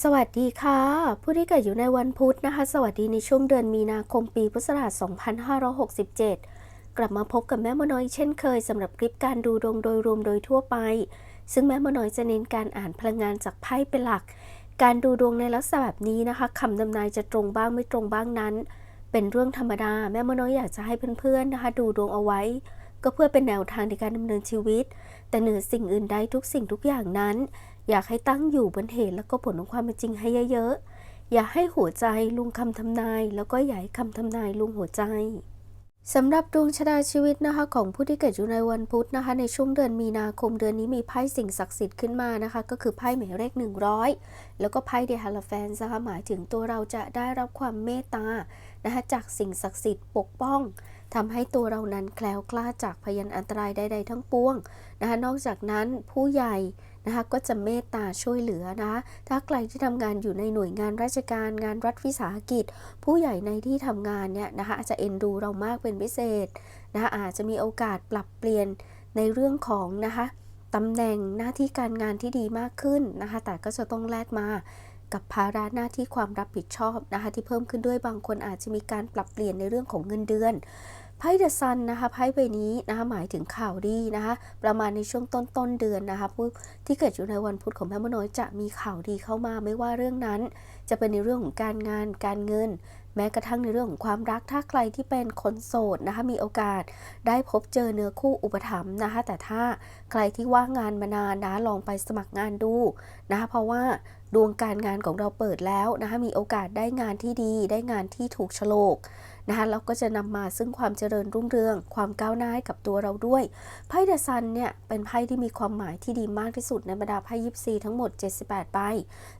สวัสดีค่ะ ผู้ที่เกิดอยู่ในวันพุธนะคะ สวัสดีในช่วงเดือนมีนาคมปีพุทธศักราช 2567 กลับมาพบกับแม่มน้อยเช่นเคยสำหรับคลิปการดูดวงโดยรวมโดยทั่วไป ซึ่งแม่มน้อยจะเน้นการอ่านพลังงานจากไพ่เป็นหลัก การดูดวงในลักษณะแบบนี้นะคะคำทำนายจะตรงบ้างไม่ตรงบ้างนั้น เป็นเรื่องธรรมดาแม่มน้อยอยากจะให้เพื่อนๆนะคะ ดูดวงเอาไว้ ก็เพื่อเป็นแนวทางในการดำเนินชีวิต แต่เหนือสิ่งอื่นใดทุกสิ่งทุกอย่างนั้น อยากให้ตั้งอยู่บนเหตุแล้วก็ผลของความเป็นจริงให้เยอะๆ อย่าให้หัวใจลุงคำทำนาย แล้วก็อย่าให้คำทำนายลุงหัวใจสำหรับดวงชะตาชีวิตนะคะของผู้ที่เกิดอยู่ในวันพุธนะคะ ในช่วงเดือนมีนาคมเดือนนี้มีไพ่สิ่งศักดิ์สิทธิ์ขึ้นมานะคะ ก็คือไพ่หมายเลข100 แล้วก็ไพ่เดฮาลแฟนนะคะหมายถึงตัวเราจะได้รับความเมตตานะคะจากสิ่งศักดิ์สิทธิ์ปกป้องทำให้ตัวเรานั้นแคล้วคลาดจากพยันอันตรายใด ๆ ทั้งปวงนะคะนอกจากนั้นผู้ใหญ่ นะคะก็จะเมตตาช่วยเหลือนะคะถ้าใครที่ทำงานอยู่ในหน่วยงานราชการงานรัฐวิสาหกิจ ผู้ใหญ่ในที่ทำงานเนี่ยนะคะอาจจะเอ็นดูเรามากเป็นพิเศษนะคะอาจจะมีโอกาสปรับเปลี่ยนในเรื่องของนะคะตำแหน่งหน้าที่การงานที่ดีมากขึ้นนะคะแต่ก็จะต้องแลกมากับภาระหน้าที่ความรับผิดชอบนะคะที่เพิ่มขึ้นด้วยบางคนอาจจะมีการปรับเปลี่ยนในเรื่องของเงินเดือน ไพ่เดอะซันนะคะไพ่ใบนี้นะคะหมายถึงข่าวดีนะคะประมาณในช่วงต้นต้นเดือนนะคะผู้ที่เกิดอยู่ในวันพุธของแม่มโนอยจะมีข่าวดีเข้ามาไม่ว่าเรื่องนั้น จะเป็นในเรื่องของการงาน การเงิน แม้กระทั่งในเรื่องของความรักถ้าใครที่เป็นคนโสดนะคะมีโอกาสได้พบเจอเนื้อคู่อุปถัมภ์นะคะแต่ถ้าใครที่ว่างงานมานานนะลองไปสมัครงานดูนะคะเพราะว่าดวงการงานของเราเปิดแล้วนะคะมีโอกาสได้งานที่ดี ได้งานที่ถูกโฉลก นะคะแล้วก็จะนำมาซึ่งความเจริญรุ่งเรือง ความก้าวหน้าให้กับตัวเราด้วยไพ่เดอะซันเนี่ยเป็นไพ่ที่มีความหมายที่ดีมากที่สุดในบรรดาไพ่ยิปซีทั้งหมด 78ใบ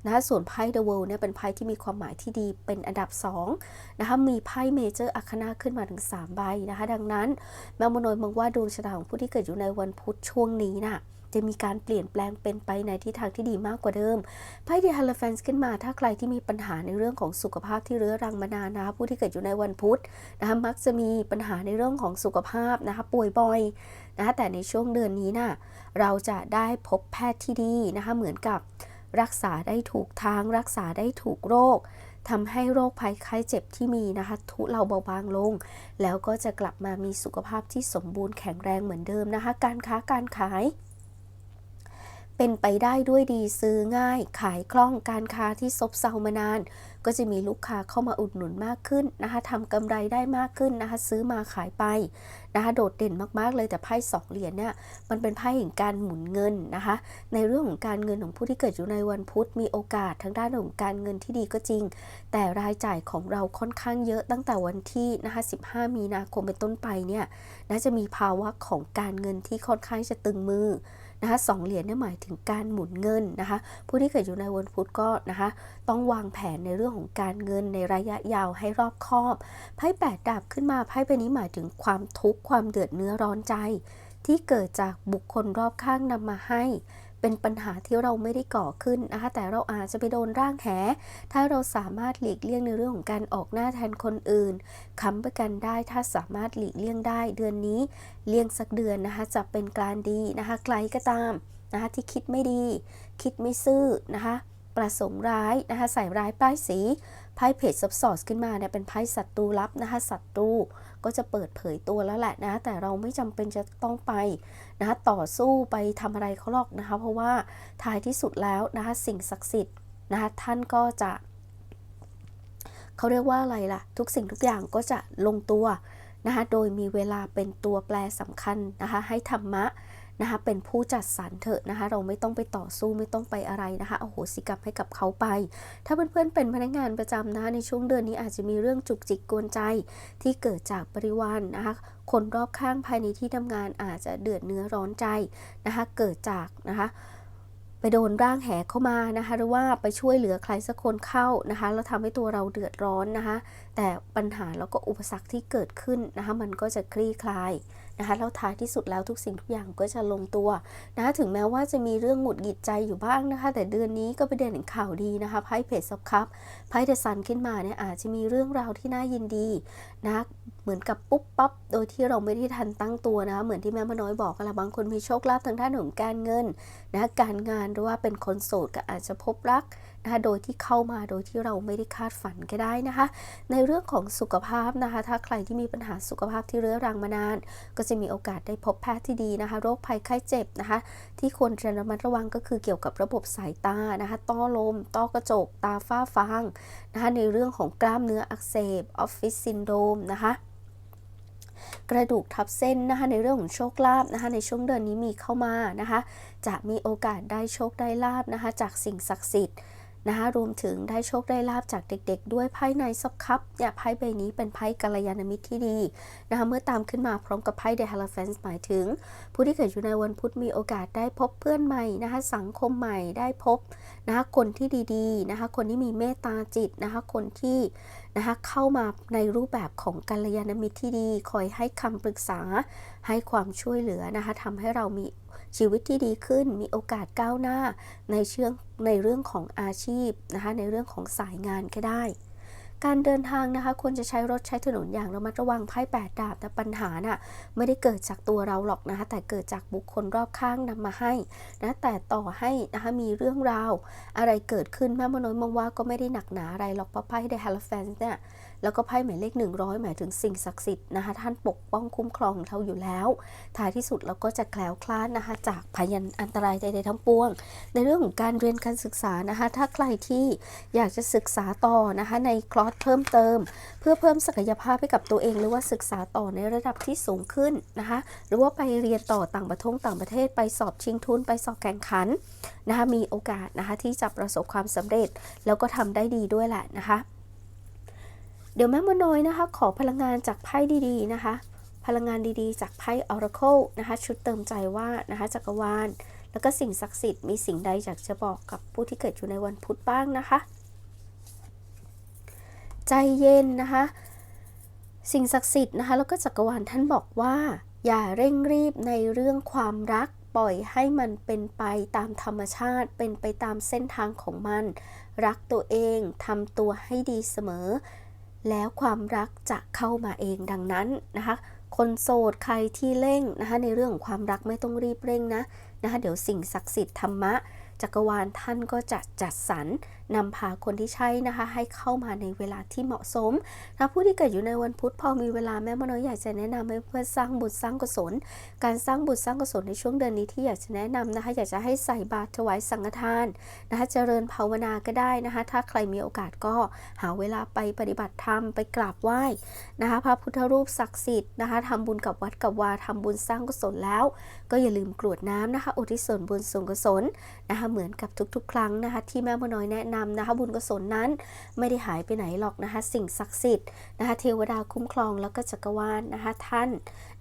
นะคะส่วนไพ่เดอะเวิลด์เนี่ยเป็นไพ่ที่มีความหมายที่ดีเป็นอันดับ2นะคะมีไพ่เมเจอร์อัคนาขึ้นมาถึง3ใบนะคะดังนั้นแมวมโนยมองว่าดวงชะตาของผู้ที่เกิดอยู่ในวันพุธช่วงนี้น่ะ จะมีการเปลี่ยนแปลงเป็นไปในทิศทางที่ดีมากกว่าเดิมไพ่เดฮัลแฟนส์ขึ้นมา ถ้าใครที่มีปัญหาในเรื่องของสุขภาพที่เรื้อรังมานานนะคะผู้ที่เกิดอยู่ในวันพุธนะคะมักจะมีปัญหาในเรื่องของสุขภาพนะคะป่วยบ่อยนะคะแต่ในช่วงเดือนนี้น่ะเราจะได้พบแพทย์ที่ดีนะคะเหมือนกับรักษาได้ถูกทาง รักษาได้ถูกโรคทำให้โรคภัยไข้เจ็บที่มีนะคะทุเลาเบาบางลง แล้วก็จะกลับมามีสุขภาพที่สมบูรณ์แข็งแรงเหมือนเดิมนะคะ การค้าการขาย เป็นไปได้ด้วยดีซื้อง่าย ขายคล่องการค้าที่ซบเซามานาน ก็จะมีลูกค้าเข้ามาอุดหนุนมากขึ้นนะคะทำกำไรได้มากขึ้นนะคะ ซื้อมาขายไปนะคะ โดดเด่นมากๆเลยแต่ไพ่สองเหรียญเนี่ยมันเป็นไพ่แห่งการหมุนเงินนะคะ ในเรื่องของการเงินของผู้ที่เกิดอยู่ในวันพุธมีโอกาสทางด้านของการเงินที่ดีก็จริง แต่รายจ่ายของเราค่อนข้างเยอะตั้งแต่วันที่นะคะ15 มีนาคมเป็นต้นไปเนี่ยน่าจะมีภาวะของการเงินที่ค่อนข้างจะตึงมือ นะคะสองเหรียญเนี่ยหมายถึงการหมุนเงินนะคะ ผู้ที่เกิดอยู่ในวันพุธก็นะคะ ต้องวางแผนในเรื่องของการเงินในระยะยาวให้รอบคอบไพ่แปดดาบขึ้นมาไพ่ใบนี้หมายถึงความทุกข์ความเดือดเนื้อร้อนใจ ที่เกิดจากบุคคลรอบข้างนำมาให้ เป็นปัญหาที่เราไม่ได้ก่อขึ้นนะคะ แต่เราอาจจะไปโดนร่างแห ถ้าเราสามารถหลีกเลี่ยงในเรื่องของการออกหน้าแทนคนอื่นค้ำประกันได้ถ้าสามารถหลีกเลี่ยงได้ เดือนนี้เลี่ยงสักเดือนนะคะจะเป็นการดีนะคะไกลก็ตามนะคะที่คิดไม่ดี คิดไม่ซื่อนะคะประสงค์ร้ายนะคะใส่ร้ายป้ายสีไพ่เพจซับซอสขึ้นมาเนี่ยเป็นไพ่ศัตรูลับนะคะศัตรู ก็จะเปิดเผยตัวแล้วแหละนะ แต่เราไม่จำเป็นจะต้องไปนะคะต่อสู้ไปทำอะไรเขาหรอกนะคะ เพราะว่าท้ายที่สุดแล้วนะคะสิ่งศักดิ์สิทธิ์นะคะท่านก็จะเขาเรียกว่าอะไรล่ะ ทุกสิ่งทุกอย่างก็จะลงตัวนะคะโดยมีเวลาเป็นตัวแปรสำคัญนะคะให้ธรรมะ นะคะเป็นผู้จัดสรรเถอะนะคะเราไม่ต้องไปต่อสู้ไม่ต้องไปอะไรนะคะเอาโหสิกรรมให้กับเขาไป ถ้าเพื่อนๆเป็นพนักงานประจำนะคะในช่วงเดือนนี้อาจจะมีเรื่องจุกจิกกวนใจที่เกิดจากบริวารนนะคะคนรอบข้างภายในที่ทำงานอาจจะเดือดเนื้อร้อนใจนะคะเกิดจากนะคะไปโดนร่างแหเข้ามานะคะหรือว่าไปช่วยเหลือใครสักคนเข้านะคะแล้วทำให้ตัวเราเดือดร้อนนะคะแต่ปัญหาแล้วก็อุปสรรคที่เกิดขึ้นนะคะมันก็จะคลี่คลาย นะคะแล้วท้ายที่สุดแล้วทุกสิ่งทุกอย่างก็จะลงตัวนะคะถึงแม้ว่าจะมีเรื่องหงุดหงิดใจอยู่บ้างนะคะ แต่เดือนนี้ก็เป็นเดือนแห่งข่าวดีนะคะไพ่เพจซับคับไพ่เดซันขึ้นมาเนี่ยอาจจะมีเรื่องราวที่น่ายินดีนะเหมือนกับปุ๊บปั๊บโดยที่เราไม่ได้ทันตั้งตัวนะคะเหมือนที่แม่มาน้อยบอกกันละบางคนมีโชคลาภทางด้านของการเงินนะการงานหรือว่าเป็นคนโสดก็อาจจะพบรัก นะคะโดยที่เข้ามาโดยที่เราไม่ได้คาดฝันก็ได้นะคะ ในเรื่องของสุขภาพนะคะ ถ้าใครที่มีปัญหาสุขภาพที่เรื้อรังมานาน ก็จะมีโอกาสได้พบแพทย์ที่ดีนะคะ โรคภัยไข้เจ็บนะคะ ที่ควรจะระมัดระวังก็คือเกี่ยวกับระบบสายตานะคะ ต้อลม ต้อกระจก ตาฝ้าฟางนะคะ ในเรื่องของกล้ามเนื้ออักเสบ ออฟฟิศซินโดรมนะคะกระดูกทับเส้นนะคะในเรื่องของโชคลาภนะคะในช่วงเดือนนี้มีเข้ามานะคะ จะมีโอกาสได้โชคได้ลาบนะคะจากสิ่งศักดิ์สิทธิ์ นะคะรวมถึงได้โชคได้ลาบจากเด็กๆ ด้วยไพ่ในซับคัพเนี่ยไพ่ใบนี้เป็นไพ่กัลยาณมิตรที่ดีนะคะเมื่อตามขึ้นมาพร้อมกับไพ่เดฮาร์แฟนส์หมายถึง ผู้ที่เกิดอยู่ในวันพุธมีโอกาสได้พบเพื่อนใหม่นะคะสังคมใหม่ได้พบนะคะคนที่ดีๆนะคะคนที่มีเมตตาจิตนะคะคนที่นะคะเข้ามาในรูปแบบของกัลยาณมิตรที่ดี คอยให้คำปรึกษาให้ความช่วยเหลือนะคะทำให้เรามี ชีวิตที่ดีขึ้นมีโอกาสก้าวหน้าในเชื่องในเรื่องของอาชีพนะคะในเรื่องของสายงานก็ได้ การเดินทางนะคะควรจะใช้รถใช้ถนนอย่างระมัดระวังไพ่แปดดาบแต่ปัญหาน่ะไม่ได้เกิดจากตัวเราหรอกนะคะแต่เกิดจากบุคคลรอบข้างนำมาให้นะแต่ต่อให้นะคะมีเรื่องราว อะไรเกิดขึ้นแม่มโนยมองว่าก็ไม่ได้หนักหนาอะไรหรอกเพราะไพ่เดฮาร์แฟนเนี่ย แล้วก็ไพ่หมายเลข 100 หมายถึงสิ่งศักดิ์สิทธิ์นะคะท่านปกป้องคุ้มครองเราอยู่แล้ว ท้ายที่สุดเราก็จะแคล้วคลาดนะคะจากพยันอันตรายใดๆทั้งปวง ในเรื่องของการเรียนการศึกษานะคะถ้าใครที่อยากจะศึกษาต่อนะคะในคลอสเพิ่มเติม เพื่อเพิ่มศักยภาพให้กับตัวเอง หรือว่าศึกษาต่อในระดับที่สูงขึ้นนะคะหรือว่าไปเรียนต่อต่างประเทศต่างประเทศไปสอบชิงทุน ไปสอบแข่งขันนะคะมีโอกาสนะคะที่จะประสบความสำเร็จ แล้วก็ทำได้ดีด้วยแหละนะคะ เดี๋ยวแม่มโนยนะคะ ขอพลังงานจากไพ่ดีๆนะคะ พลังงานดีๆ จากไพ่ Oracle นะคะ ชุดเติมใจว่านะคะจักรวาล แล้วก็สิ่งศักดิ์สิทธิ์มีสิ่งใดอยากจะบอกกับผู้ที่เกิดอยู่ในวันพุธบ้างนะคะ ใจเย็นนะคะ สิ่งศักดิ์สิทธิ์นะคะแล้วก็จักรวาลท่านบอกว่า อย่าเร่งรีบในเรื่องความรักปล่อยให้มันเป็นไปตามธรรมชาติเป็นไปตามเส้นทางของมัน รักตัวเองทำตัวให้ดีเสมอ แล้วความรักจะเข้ามาเองดังนั้นนะคะ คนโสดใครที่เร่งนะคะในเรื่องของความรักไม่ต้องรีบเร่งนะนะคะเดี๋ยวสิ่งศักดิ์สิทธิ์ธรรมะจักรวาลท่านก็จะจัดสรร นำพาคนที่ใช่นะคะ ให้เข้ามาในเวลาที่เหมาะสมถ้าผู้ที่เกิดอยู่ในวันพุธพอมีเวลาแม่มโนอยากจะแนะนำให้เพื่อสร้างบุญสร้างกุศล การสร้างบุญสร้างกุศลในช่วงเดือนนี้ที่อยากจะแนะนำนะคะ อยากจะให้ใส่บาตรถวายสังฆทานนะคะเจริญภาวนาก็ได้นะคะ ถ้าใครมีโอกาสก็หาเวลาไปปฏิบัติธรรมไปกราบไหว้นะคะ พระพุทธรูปศักดิ์สิทธิ์นะคะทำบุญกับวัดกับวาทำบุญสร้างกุศลแล้ว ก็อย่าลืมกรวดน้ำนะคะ อุทิศส่วนบุญส่วนกุศลนะคะเหมือนกับทุกๆ ครั้งนะคะ ที่แม่มน้อยแนะนำนะคะบุญกุศลนั้นไม่ได้หายไปไหนหรอกนะคะสิ่งศักดิ์สิทธิ์นะคะเทวดาคุ้มครองแล้วก็จักรวาลนะคะท่าน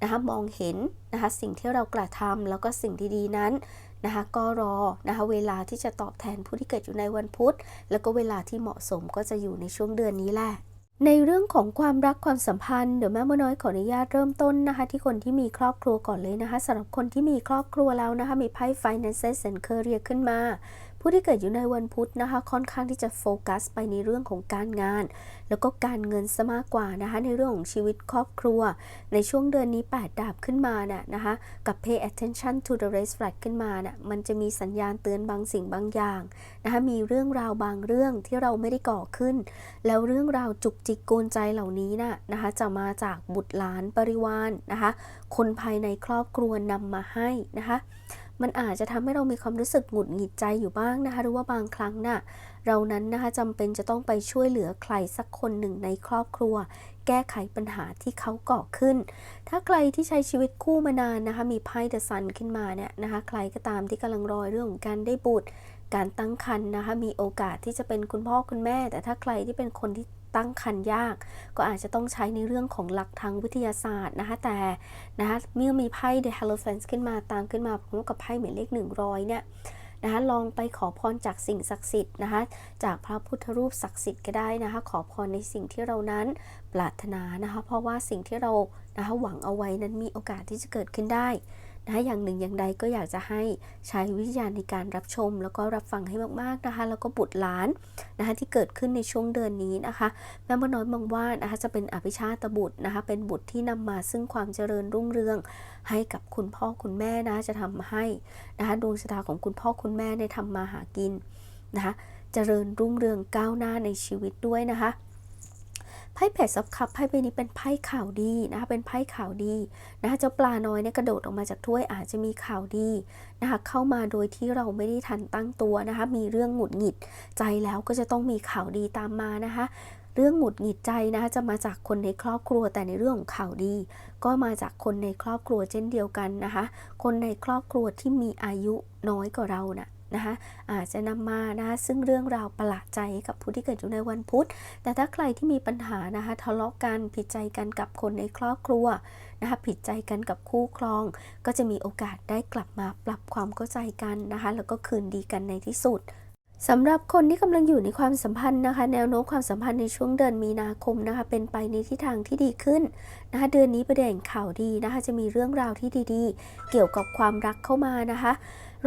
นะคะมองเห็นนะคะสิ่งที่เรากระทำแล้วก็สิ่งดีๆนั้นนะคะก็รอนะคะเวลาที่จะตอบแทนผู้ที่เกิดอยู่ในวันพุธ แล้วก็เวลาที่เหมาะสมก็จะอยู่ในช่วงเดือนนี้แหละในเรื่องของความรักความสัมพันธ์เดี๋ยวแม่มน้อยขออนุญาตเริ่มต้นนะคะ ที่คนที่มีครอบครัวก่อนเลยนะคะสำหรับคนที่มีครอบครัวแล้วนะคะ มีไพ่ finances and career ขึ้นมา ผู้ที่เกิดอยู่ในวันพุธนะคะ ค่อนข้างที่จะโฟกัสไปในเรื่องของการงาน แล้วก็การเงินซะมากกว่านะคะ ในเรื่องของชีวิตครอบครัว ในช่วงเดือนนี้ 8 ดาบขึ้นมาเนี่ยนะคะ กับ pay attention to the red flag ขึ้นมาเนี่ยมันจะมีสัญญาณเตือนบางสิ่งบางอย่างนะคะ มีเรื่องราวบางเรื่องที่เราไม่ได้ก่อขึ้น แล้วเรื่องราวจุกจิกโกนใจเหล่านี้น่ะนะคะ จะมาจากบุตรหลานบริวารนะคะ คนภายในครอบครัวนำมาให้นะคะ มันอาจจะทำให้เรามีความรู้สึกหงุดหงิดใจอยู่บ้างนะคะ หรือว่าบางครั้งน่ะเรานั้นนะคะจำเป็นจะต้องไปช่วยเหลือใครสักคนหนึ่งในครอบครัว แก้ไขปัญหาที่เขาก่อขึ้น ถ้าใครที่ใช้ชีวิตคู่มานานนะคะ มีไพ่เดอะซันขึ้นมาเนี่ยนะคะ ใครก็ตามที่กำลังรอเรื่องของการได้บุตรการตั้งครรภ์นะคะมีโอกาสที่จะเป็นคุณพ่อคุณแม่ แต่ถ้าใครที่เป็นคนที่ ตั้งครรภ์ยาก ก็อาจจะต้องใช้ในเรื่องของหลักทางวิทยาศาสตร์นะคะแต่นะคะเมื่อมีไพ่ The h e l o p h a n t ขึ้นมาตามขึ้นมาพร้อมกับไพ่หมายเลข 100 เนี่ยนะคะลองไปขอพรจากสิ่งศักดิ์สิทธิ์นะคะจากพระพุทธรูปศักดิ์สิทธิ์ก็ได้นะคะ ขอพรในสิ่งที่เรานั้นปรารถนานะคะ เพราะว่าสิ่งที่เรานะคะหวังเอาไว้นั้นมีโอกาสที่จะเกิดขึ้นได้ นะคะอย่างหนึ่งอย่างใดก็อยากจะให้ใช้วิญญาณในการรับชม แล้วก็รับฟังให้มากๆนะคะ แล้วก็บุตรหลานนะคะที่เกิดขึ้นในช่วงเดือนนี้นะคะแม่มน้อยมองว่านะคะจะเป็นอภิชาตบุตรนะคะเป็นบุตรที่นำมาซึ่งความเจริญรุ่งเรือง ให้กับคุณพ่อคุณแม่นะจะทำให้นะคะดวงชะตาของคุณพ่อคุณแม่ในทำมาหากินนะคะเจริญรุ่งเรืองก้าวหน้าในชีวิตด้วยนะคะ ไพ่เพจซับคัพไพ่ใบนี้เป็นไพ่ข่าวดีนะคะเป็นไพ่ข่าวดีนะคะเจ้าปลาน้อยเนี่ยกระโดดออกมาจากถ้วยอาจจะมีข่าวดีนะคะเข้ามาโดยที่เราไม่ได้ทันตั้งตัวนะคะมีเรื่องหงุดหงิดใจแล้วก็จะต้องมีข่าวดีตามมานะคะเรื่องหงุดหงิดใจนะคะจะมาจากคนในครอบครัวแต่ในเรื่องของข่าวดี ก็มาจากคนในครอบครัวเช่นเดียวกันนะคะ คนในครอบครัวที่มีอายุน้อยกว่าเรานะ่ะ นะคะอาจจะนำมานะคะซึ่งเรื่องราวประหลาดใจกับผู้ที่เกิดอยู่ในวันพุธ แต่ถ้าใครที่มีปัญหานะคะทะเลาะกันผิดใจกันกับคนในครอบครัวนะคะผิดใจกันกับคู่ครอง ก็จะมีโอกาสได้กลับมาปรับความเข้าใจกันนะคะแล้วก็คืนดีกันในที่สุดสำหรับคนที่กำลังอยู่ในความสัมพันธ์นะคะ แนวโน้มความสัมพันธ์ในช่วงเดือนมีนาคมนะคะ เป็นไปในทิศทางที่ดีขึ้นนะคะ เดือนนี้ประเด็นข่าวดีนะคะ จะมีเรื่องราวที่ดีๆ เกี่ยวกับความรักเข้ามานะคะ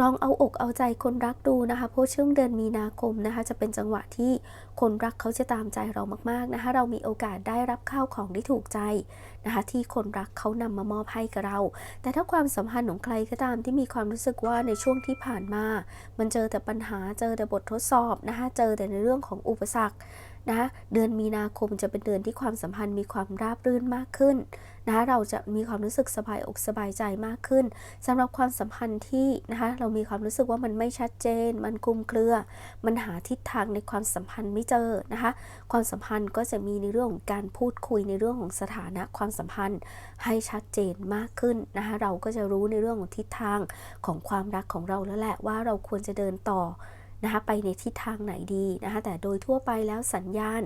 ลองเอาอกเอาใจคนรักดูนะคะ เพราะช่วงเดือนมีนาคมนะคะ จะเป็นจังหวะที่คนรักเขาจะตามใจเรามากๆนะคะ เรามีโอกาสได้รับข้าวของที่ถูกใจนะคะ ที่คนรักเขานำมามอบให้กับเรา แต่ถ้าความสัมพันธ์ของใครก็ตามที่มีความรู้สึกว่าในช่วงที่ผ่านมา มันเจอแต่ปัญหาเจอแต่บททดสอบนะคะ เจอแต่ในเรื่องของอุปสรรค นะเดือนมีนาคมจะเป็นเดือนที่ความสัมพันธ์มีความราบรื่นมากขึ้นนะคะเราจะมีความรู้สึกสบายอกสบายใจมากขึ้นสำหรับความสัมพันธ์ที่นะคะเรามีความรู้สึกว่ามันไม่ชัดเจน มันคลุมเครือ มันหาทิศทางในความสัมพันธ์ไม่เจอนะคะความสัมพันธ์ก็จะมีในเรื่องของการพูดคุยในเรื่องของสถานะความสัมพันธ์ให้ชัดเจนมากขึ้นนะคะเราก็จะรู้ในเรื่องของทิศทางของความรักของเราแล้วแหละว่าเราควรจะเดินต่อ นะคะไปในทิศทางไหนดีนะคะแต่โดยทั่วไปแล้วสัญญาณ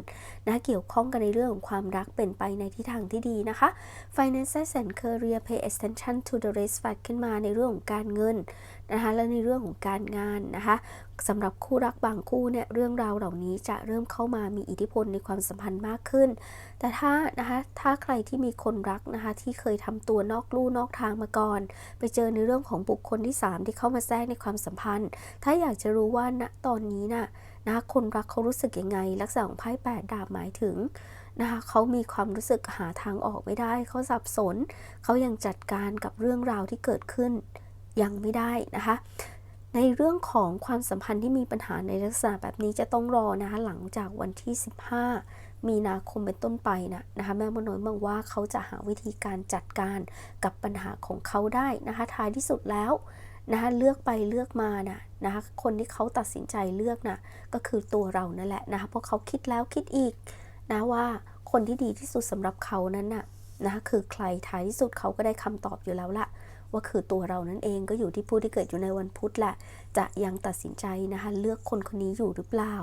นะเกี่ยวข้องกันในเรื่องของความรักเป็นไปในทิศทางที่ดีนะคะ Finances and Career Pay attention to the risk f a c t ขึ้นมาในเรื่องของการเงินนะคะและในเรื่องของการงานนะคะสำหรับคู่รักบางคู่เนี่ยเรื่องราวเหล่านี้จะเริ่มเข้ามามีอิทธิพลในความสัมพันธ์มากขึ้น แต่ถ้านะคะ ถ้าใครที่มีคนรักนะคะ ที่เคยทำตัวนอกลู่นอกทางมาก่อน ไปเจอในเรื่องของบุคคลที่ 3 ที่เข้ามาแทรกในความสัมพันธ์ ถ้าอยากจะรู้ว่าณตอนนี้น่ะนะคนรักเขารู้สึกยังไง ลักษณะของไพ่แปดดาบหมายถึงนะคะเขามีความรู้สึกหาทางออกไม่ได้ เขาสับสน เขายังจัดการกับเรื่องราวที่เกิดขึ้นยังไม่ได้นะคะ ในเรื่องของความสัมพันธ์ที่มีปัญหาในลักษณะแบบนี้จะต้องรอนะคะหลังจากวันที่ 15 มีนาคมเป็นต้นไปนะนะคะแม่มโนยมองว่าเขาจะหาวิธีการจัดการกับปัญหาของเขาได้นะคะท้ายที่สุดแล้วนะคะเลือกไปเลือกมานะนะคะคนที่เขาตัดสินใจเลือกนะก็คือตัวเรานั่นแหละนะคะเพราะเขาคิดแล้วคิดอีกนะว่าคนที่ดีที่สุดสำหรับเขานั้นนะ่ะนะคะคือใครท้ายที่สุดเขาก็ได้คำตอบอยู่แล้วละว่าคือตัวเรานั่นเองก็อยู่ที่ผู้ที่เกิดอยู่ในวันพุธแหละจะยังตัดสินใจนะคะเลือกคนคนนี้อยู่หรือเปล่า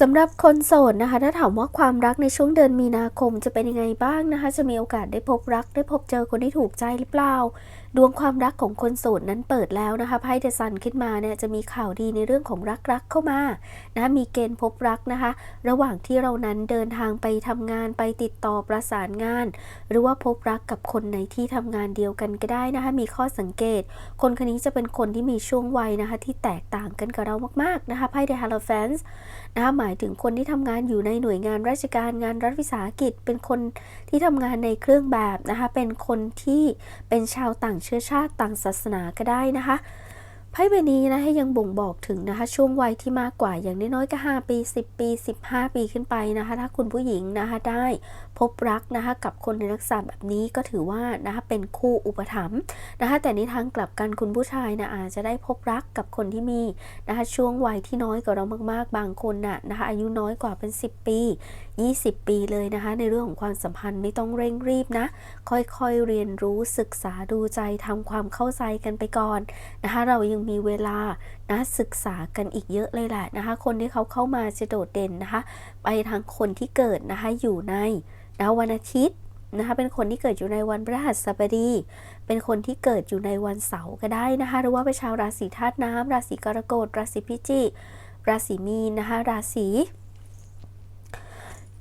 สำหรับคนโสดนะคะ ถ้าถามว่าความรักในช่วงเดือนมีนาคมจะเป็นยังไงบ้างนะคะ จะมีโอกาสได้พบรักได้พบเจอคนที่ถูกใจหรือเปล่า ดวงความรักของคนโสดนั้นเปิดแล้วนะคะไพ่เดซันขึ้นมาเนี่ยจะมีข่าวดีในเรื่องของรักรักเข้ามานะมีเกณฑ์พบรักนะคะ ระหว่างที่เรานั้นเดินทางไปทำงานไปติดต่อประสานงาน หรือว่าพบรักกับคนในที่ทำงานเดียวกันก็ได้นะคะ มีข้อสังเกต คนคนนี้จะเป็นคนที่มีช่วงวัยนะคะ ที่แตกต่างกันกับเรามากๆนะคะไพ่เดฮาร์ลแฟนส์นะคะหมายถึงคนที่ทำงานอยู่ในหน่วยงานราชการงานรัฐวิสาหกิจ เป็นคนที่ทำงานในเครื่องแบบนะคะเป็นคนที่เป็นชาวต่างเชื้อชาติต่างศาสนาก็ได้นะคะไพ่ใบนี้นะให้ยังบ่งบอกถึงนะคะ ช่วงวัยที่มากกว่าอย่างน้อยๆก็ 5 ปี 10 ปี 15 ปีขึ้นไปนะคะ ถ้าคุณผู้หญิงนะคะได้ พบรักนะคะ กับคนในลักษณะแบบนี้ก็ถือว่านะคะเป็นคู่อุปถัมภ์นะคะแต่ในทางกลับกันคุณผู้ชายนะอาจจะได้พบรักกับคนที่มีนะคะช่วงวัยที่น้อยกว่าเรามากๆ บางคนน่ะนะคะอายุน้อยกว่าเป็น 10 ปี 20 ปีเลยนะคะ ในเรื่องของความสัมพันธ์ไม่ต้องเร่งรีบนะ ค่อยๆเรียนรู้ศึกษาดูใจทำความเข้าใจกันไปก่อนนะคะ เรายังมีเวลานะศึกษากันอีกเยอะเลยแหละนะคะ คนที่เขาเข้ามาจะโดดเด่นนะคะ ไปทางคนที่เกิดนะคะอยู่ใน นะวันอาทิตย์นะคะเป็นคนที่เกิดอยู่ในวันพฤหัสบดี เป็นคนที่เกิดอยู่ในวันเสาร์ก็ได้นะคะ หรือว่าเป็นชาวราศีธาตุน้ำราศีกรกฎ ราศีพิจิก ราศีมีนนะคะ ราศี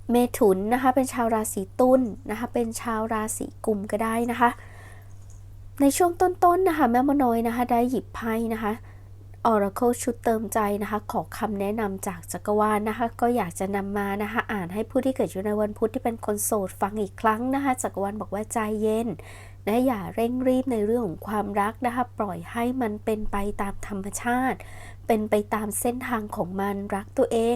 เมถุนนะคะ เป็นชาวราศีตุลนนะคะ เป็นชาวราศีกุมก็ได้นะคะ ในช่วงต้นๆนนะคะแม่มน้อยนะคะ ได้หยิบไพ่นะคะ Oracle ชุดเติมใจนะคะ ขอคำแนะนำจากจักรวาลนะคะ ก็อยากจะนำมานะคะ อ่านให้ผู้ที่เกิดอยู่ในวันพุธที่เป็นคนโสดฟังอีกครั้งนะคะ จักรวาลบอกว่าใจเย็นนะอย่าเร่งรีบในเรื่องของความรักนะคะ ปล่อยให้มันเป็นไปตามธรรมชาติ เป็นไปตามเส้นทางของมันรักตัวเอง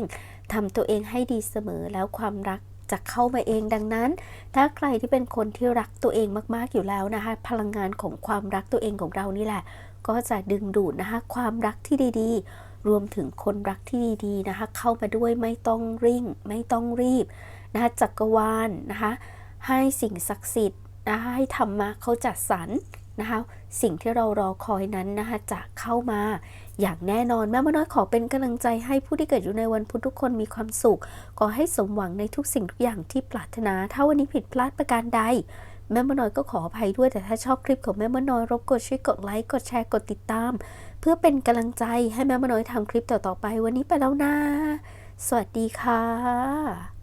ทำตัวเองให้ดีเสมอแล้วความรักจะเข้ามาเองดังนั้น ถ้าใครที่เป็นคนที่รักตัวเองมากๆอยู่แล้วนะคะ พลังงานของความรักตัวเองของเรานี่แหละ ก็จะดึงดูดนะคะความรักที่ดีๆ รวมถึงคนรักที่ดีๆนะคะเข้ามาด้วยไม่ต้องริ่ง ไม่ต้องรีบนะคะจักรวาลนะคะให้สิ่งศักดิ์สิทธิ์นะคะให้ธรรมะเขาจัดสรรนะคะสิ่งที่เรารอคอยนั้นนะคะจะเข้ามาอย่างแน่นอนแม่มน้อยขอเป็นกำลังใจให้ผู้ที่เกิดอยู่ในวันพุธทุกคนมีความสุขขอให้สมหวังในทุกสิ่งทุกอย่างที่ปรารถนา ถ้าวันนี้ผิดพลาดประการใด แม่มน้อยก็ขออภัยด้วยแต่ถ้าชอบคลิปของแม่มน้อยรบกวนช่วยกดไลค์กดแชร์กดติดตาม เพื่อเป็นกำลังใจให้แม่มน้อยทำคลิปต่อๆไป วันนี้ไปแล้วนะ สวัสดีค่ะ